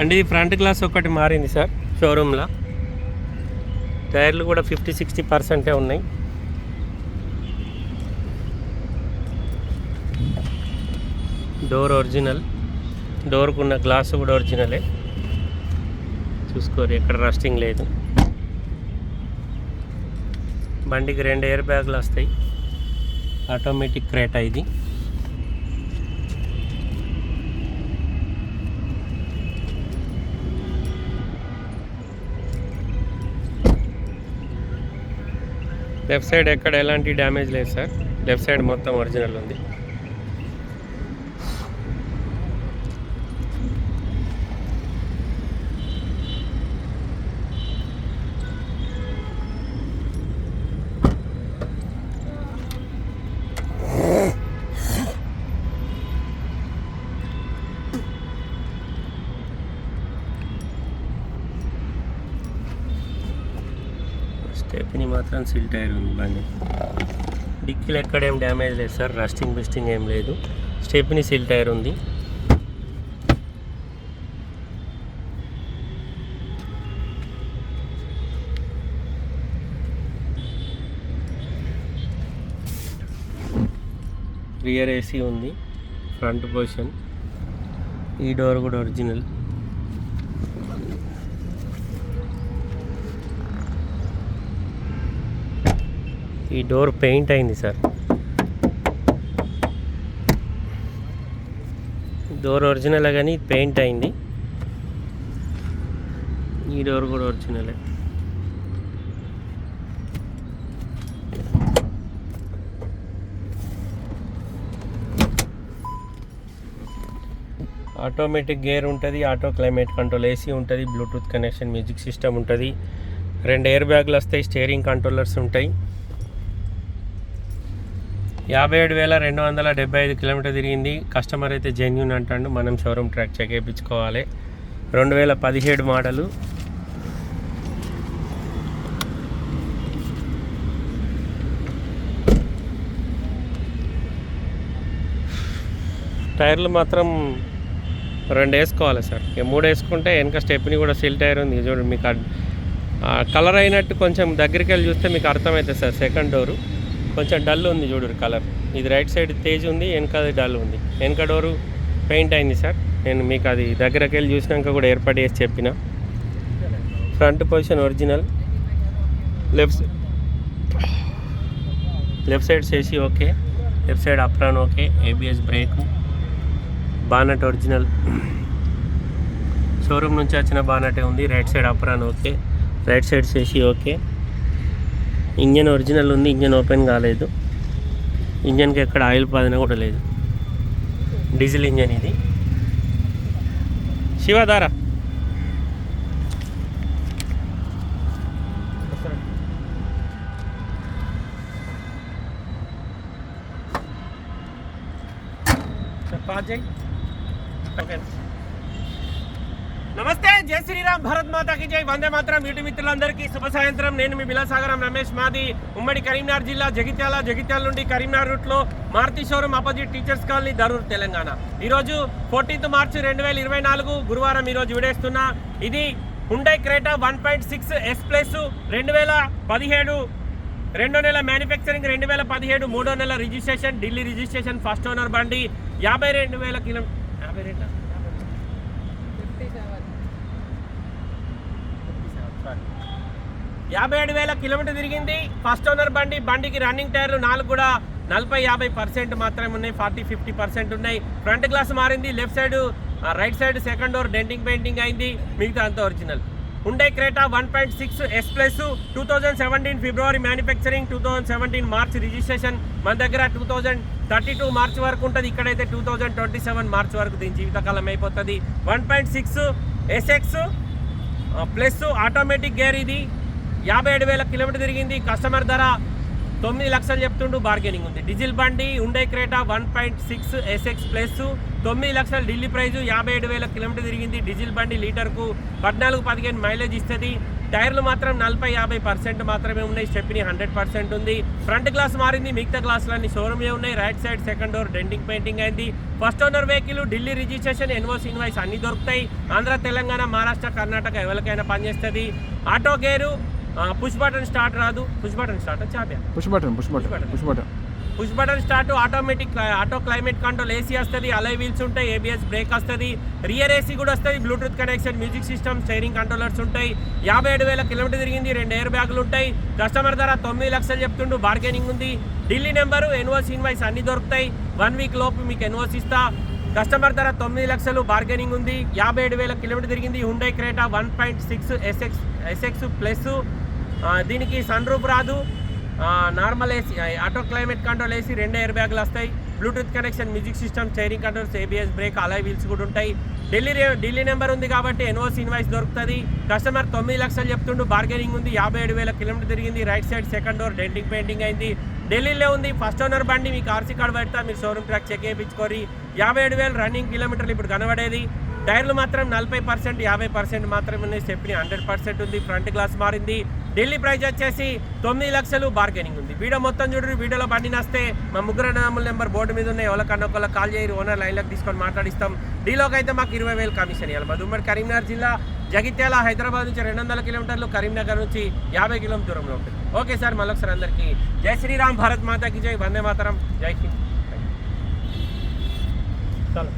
And ఇది front glass ఒకటి మారింది సార్ షోరూమ్లో టైర్లు కూడా ఫిఫ్టీ సిక్స్టీ పర్సెంటే ఉన్నాయి. డోర్ ఒరిజినల్ డోర్కు ఉన్న గ్లాస్ కూడా ఒరిజినలే చూసుకోరు ఎక్కడ రస్టింగ్ లేదు. బండికి రెండు ఎయిర్ బ్యాగులు వస్తాయి. ఆటోమేటిక్ క్రేటా ఇది. లెఫ్ట్ సైడ్ ఎక్కడ ఎలాంటి డ్యామేజ్ లేదు సార్. లెఫ్ట్ సైడ్ మొత్తం ఒరిజినల్ ఉంది. స్టెప్ని మాత్రం సిల్ టైర్ ఉంది బండి డిక్కీలు ఎక్కడేం డ్యామేజ్ లేదు సార్ రస్టింగ్ బిస్టింగ్ ఏం లేదు. స్టెప్ని సిల్ టైర్ ఉంది. రియర్ ఏసీ ఉంది ఫ్రంట్ పొజిషన్ ఈ డోర్ కూడా ఒరిజినల్. ఈ డోర్ పెయింట్ అయింది సార్. డోర్ ఒరిజినల్ కానీ పెయింట్ అయింది. ఈ డోర్ కూడా ఒరిజినలే. ఆటోమేటిక్ గేర్ ఉంటుంది ఆటో క్లైమేట్ కంట్రోల్ ఏసీ ఉంటుంది బ్లూటూత్ కనెక్షన్ మ్యూజిక్ సిస్టమ్ ఉంటుంది. రెండు ఎయిర్ బ్యాగులు వస్తాయి స్టీరింగ్ కంట్రోలర్స్ ఉంటాయి. యాభై ఏడు వేల రెండు వందల డెబ్బై ఐదు కిలోమీటర్ తిరిగింది. కస్టమర్ అయితే జెన్యున్ అంటాడు. మనం షోరూమ్ ట్రాక్ చెక్ చేయించుకోవాలి. రెండు వేల పదిహేడు మోడలు. టైర్లు మాత్రం రెండు వేసుకోవాలి సార్. ఇక మూడు వేసుకుంటే వెనక స్టెప్ని కూడా సిల్ టైర్ ఉంది. చూడండి మీకు కలర్ అయినట్టు కొంచెం దగ్గరికి వెళ్ళి చూస్తే మీకు అర్థమవుతుంది సార్ సెకండ్ డోరు. కొంచెం డల్ ఉంది చూడరు కలర్ ఇది రైట్ సైడ్ తేజ్ ఉంది వెనక అది డల్ ఉంది. వెనక డోరు పెయింట్ అయింది సార్ నేను మీకు అది దగ్గరకు వెళ్ళి చూసినాక కూడా ఏర్పాటు చేసి చెప్పిన. Front position original left left side చేసి okay left side apron okay ABS brake bonnet original showroom నుంచి వచ్చిన బానటే ఉంది. Right side apron okay right side చేసి ఓకే ఇంజన్ ఒరిజినల్ ఉంది ఇంజన్ ఓపెన్ కాలేదు. ఇంజన్కి ఎక్కడ ఆయిల్ పాదన కూడా లేదు. డీజిల్ ఇంజన్ ఇది. శివధార నమస్తే జై శ్రీరామ్ భరత్ మాతాకి జై. వందే మాత్రం యూటి మిత్రులందరికీ శుభ సాయంత్రం. నేను మీ బిలాసాగరం రమేష్ మాది. ఉమ్మడి కరీంనగర్ జిల్లా జగిత్యాల జగిత్యాల నుండి కరీంనగర్ రూట్లో Maruti showroom opposite teachers colony Darur Telangana. ఈరోజు ఫోర్టీన్త్ మార్చ్ రెండు వేల ఇరవై నాలుగు గురువారం ఈరోజు విడేస్తున్నా. ఇది Hyundai Creta one point six S plus రెండు వేల పదిహేడు రెండో నెల మ్యానుఫ్యాక్చరింగ్ రెండు వేల పదిహేడు మూడో నెల registration Delhi registration first owner బండి యాభై రెండు వేల కిలో యాభై రెండు. యాభై ఏడు వేల కిలోమీటర్ తిరిగింది. ఫస్ట్ ఓనర్ బండి బండికి రన్నింగ్ టైర్లు నాలుగు కూడా నలభై యాభై పర్సెంట్ మాత్రమే ఉన్నాయి. ఫార్టీ ఫిఫ్టీ పర్సెంట్ ఉన్నాయి. ఫ్రంట్ గ్లాస్ మారింది. Left side right side second door denting painting అయింది. మిగతా అంతా ఒరిజినల్ ఉండే Creta one point six S plus two thousand seventeen February manufacturing two thousand seventeen March registration మన దగ్గర two thousand thirty two March వరకు ఉంటుంది. ఇక్కడైతే two thousand twenty seven March వరకు దీని జీవితకాలం అయిపోతుంది. One point six SX plus automatic gear ఇది. యాభై ఏడు వేల కిలోమీటర్ తిరిగింది. కస్టమర్ ధర తొమ్మిది లక్షలు చెప్తుండు బార్గెనింగ్ ఉంది. డీజిల్ బండి ఉండే Creta one point six SX plus తొమ్మిది లక్షల ఢిల్లీ ప్రైజు యాభై ఏడు వేల కిలోమీటర్ తిరిగింది. డీజిల్ బండి లీటర్కు పద్నాలుగు పదిహేను మైలేజ్ ఇస్తుంది. టైర్లు మాత్రం నలభై యాభై పర్సెంట్ మాత్రమే ఉన్నాయి. స్టెప్ని హండ్రెడ్ పర్సెంట్ ఉంది. ఫ్రంట్ గ్లాస్ మారింది. మిగతా గ్లాసులన్నీ షోరూమే ఉన్నాయి. Right side second door denting painting అయింది. First owner vehicle Delhi registration ఎన్వోస్ invoice అన్ని దొరుకుతాయి. ఆంధ్ర తెలంగాణ మహారాష్ట్ర కర్ణాటక ఎవరికైనా పనిచేస్తుంది. Auto gear push button start రాదు. Push button start చాపే push button push button push button push button start automatic auto climate control AC వస్తుంది alloy wheels ఉంటాయి ABS brake వస్తుంది rear AC కూడా వస్తుంది Bluetooth connection music system steering controllers ఉంటాయి. యాభై ఏడు వేల కిలోమీటర్ తిరిగింది రెండు ఎయిర్ బ్యాగులు ఉంటాయి. కస్టమర్ ధర తొమ్మిది లక్షలు చెప్తుండు బార్గెనింగ్ ఉంది. ఢిల్లీ నెంబరు ఎన్ఓసి ఇన్వాయిస్ అన్ని దొరుకుతాయి. వన్ వీక్ లోపు మీకు ఎన్ఓసి ఇస్తా. కస్టమర్ ధర తొమ్మిది లక్షలు బార్గెనింగ్ ఉంది. యాభై ఏడు వేల కిలోమీటర్ తిరిగింది Hyundai Creta one point six SX SX plus దీనికి సన్ రూఫ్ రాదు normal AC auto climate control AC రెండు ఎయిర్ బ్యాగులు వస్తాయి. Bluetooth connection music system steering controls ABS brake alloy wheels కూడా ఉంటాయి. ఢిల్లీ ఢిల్లీ నెంబర్ ఉంది కాబట్టి ఎన్ఓసి ఇన్వాయిస్ దొరుకుతుంది. కస్టమర్ తొమ్మిది లక్షలు చెప్తుండు బార్గెనింగ్ ఉంది యాభై ఏడు వేల కిలోమీటర్ తిరిగింది. Right side second door denting painting అయింది. ఢిల్లీలో ఉంది ఫస్ట్ ఓనర్ బండి మీకు ఆర్సీ కార్డు పెడతా మీరు షోరూమ్ ట్రాక్ చెక్ చేయించుకోరి యాభై ఏడు వేలు రన్నింగ్ కిలోమీటర్లు ఇప్పుడు కనబడేది. టైర్లు మాత్రం నలభై పర్సెంట్ యాభై పర్సెంట్ మాత్రమే ఉన్నాయి. స్టెప్ని హండ్రెడ్ పర్సెంట్ ఉంది ఫ్రంట్ గ్లాస్ మారింది. ఢిల్లీ ప్రైజ్ వచ్చేసి తొమ్మిది లక్షలు బార్గెనింగ్ ఉంది. వీడియో మొత్తం చూడండి వీడియోలో బండి నస్తే. మా ముగ్గురు నామల నెంబర్ బోర్డు మీద ఉన్నాయి. ఎవరికన్నా ఒకళ్ళకి కాల్ చేయరు ఓనర్ లైన్లోకి తీసుకొని మాట్లాడిస్తాం. డీలోకి అయితే మాకు ఇరవై వేలు కమిషన్ ఇవ్వాలి. మాది ఉమ్మడి కరీంనగర్ జిల్లా జగిత్యాల హైదరాబాద్ నుంచి రెండు వందల కిలోమీటర్లు కరీంనగర్ నుంచి యాభై కిలోమీటర్ దూరంలో ఉంటుంది. ఓకే సార్ మళ్ళొకసారి అందరికీ జై శ్రీరామ్ భారత్ మాతాకి జై. వందే మాతరం. జై హింద్. చలో